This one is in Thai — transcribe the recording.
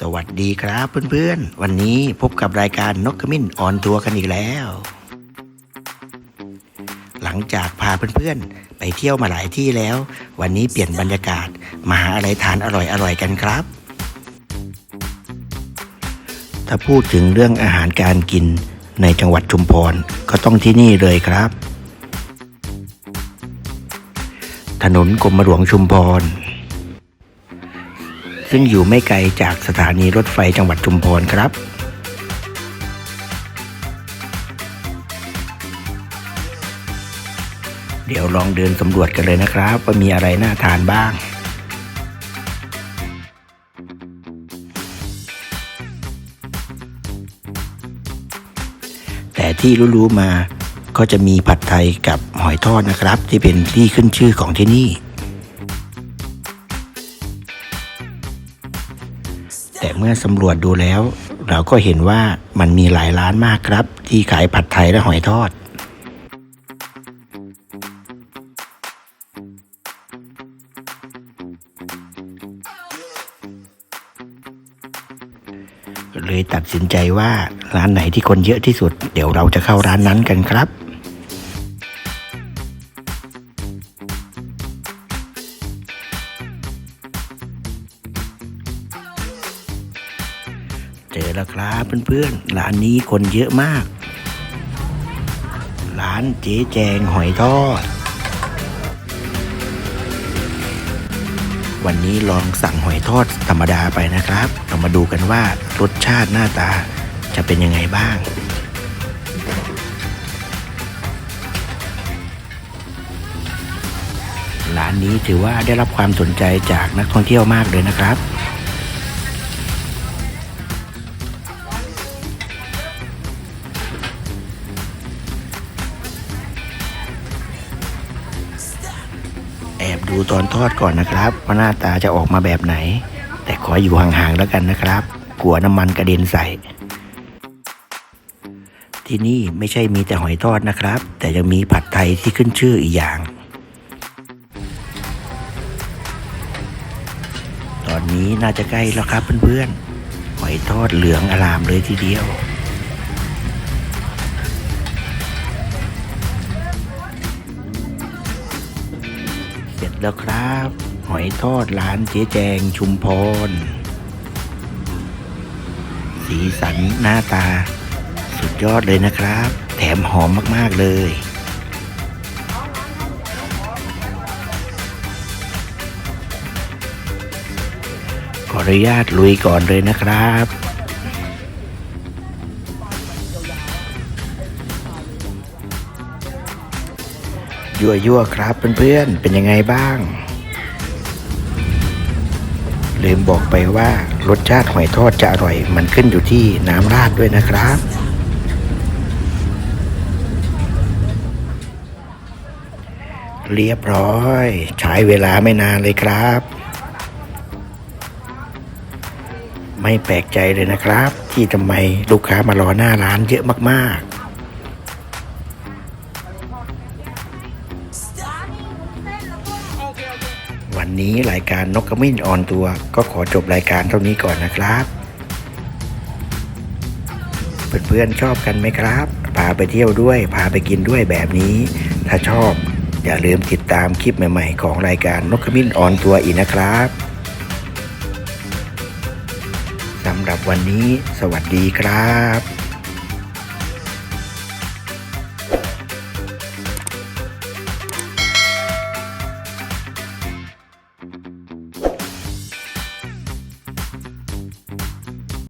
สวัสดีครับเพื่อนๆ วันนี้พบกับรายการนกขมิ้นออนทัวร์กันอีกแล้ว หลังจากพาเพื่อนๆ ไปเที่ยวมาหลายที่แล้ว วันนี้เปลี่ยนบรรยากาศ มาหาอะไรทานอร่อยๆกันครับ ถ้าพูดถึงเรื่องอาหารการกินในจังหวัดชุมพรก็ต้องที่นี่เลยครับ ถนนกรมหลวงชุมพร ซึ่งอยู่ไม่ไกลจากสถานีรถไฟจังหวัดชุมพรครับ เดี๋ยวลองเดินสำรวจกันเลยนะครับ ว่ามีอะไรน่าทานบ้างแต่ที่รู้ๆมา ก็จะมีผัดไทยกับหอยทอดนะครับ ที่เป็นที่ขึ้นชื่อของที่นี่ แต่เมื่อสำรวจดูแล้ว เราก็เห็นว่ามันมีหลายร้านมากครับ ที่ขายผัดไทยและหอยทอดเลยตัดสินใจว่าร้านไหนที่คนเยอะที่สุด เดี๋ยวเราจะเข้าร้านนั้นกันครับ เจอแล้วครับเพื่อนๆร้านนี้คนเยอะมาก ร้านเจ๊แจงหอยทอด วันนี้ลองสั่งหอยทอดธรรมดาไปนะครับ เรามาดูกันว่ารสชาติหน้าตาจะเป็นยังไงบ้างร้านนี้ถือว่าได้รับความสนใจจากนักท่องเที่ยวมากเลยนะครับ ดูตอนทอดก่อนนะครับว่าหน้าตาจะออกมาแบบไหน แต่ขออยู่ห่างๆแล้วกันนะครับกลัวน้ำมันกระเด็นใส่ ที่นี่ไม่ใช่มีแต่หอยทอดนะครับ แต่ยังมีผัดไทยที่ขึ้นชื่ออีกอย่าง ตอนนี้น่าจะใกล้แล้วครับเพื่อนๆหอยทอดเหลืองอลามเลยทีเดียว แล้วครับ หอยทอดร้านเจ๊แจงชุมพร สีสันหน้าตา สุดยอดเลยนะครับ แถมหอมมากๆเลยขออนุญาตลุยก่อนเลยนะครับ ยั่วยั่วๆครับเพื่อนๆ เป็นยังไงบ้าง ลืมบอกไปว่ารสชาติหอยทอดจะอร่อย มันขึ้นอยู่ที่น้ำราดด้วยนะครับเรียบร้อย ใช้เวลาไม่นานเลยครับ ไม่แปลกใจเลยนะครับ ที่ทำไมลูกค้ามารอหน้าร้านเยอะมากๆ วันนี้รายการนกกระมิ้นออนตัว ก็ขอจบรายการเท่านี้ก่อนนะครับ เพื่อนๆชอบกันไหมครับ พาไปเที่ยวด้วย พาไปกินด้วยแบบนี้ ถ้าชอบ อย่าลืมติดตามคลิปใหม่ๆ ของรายการนกขมิ้นออนตัวอีกนะครับสำหรับวันนี้ สวัสดีครับ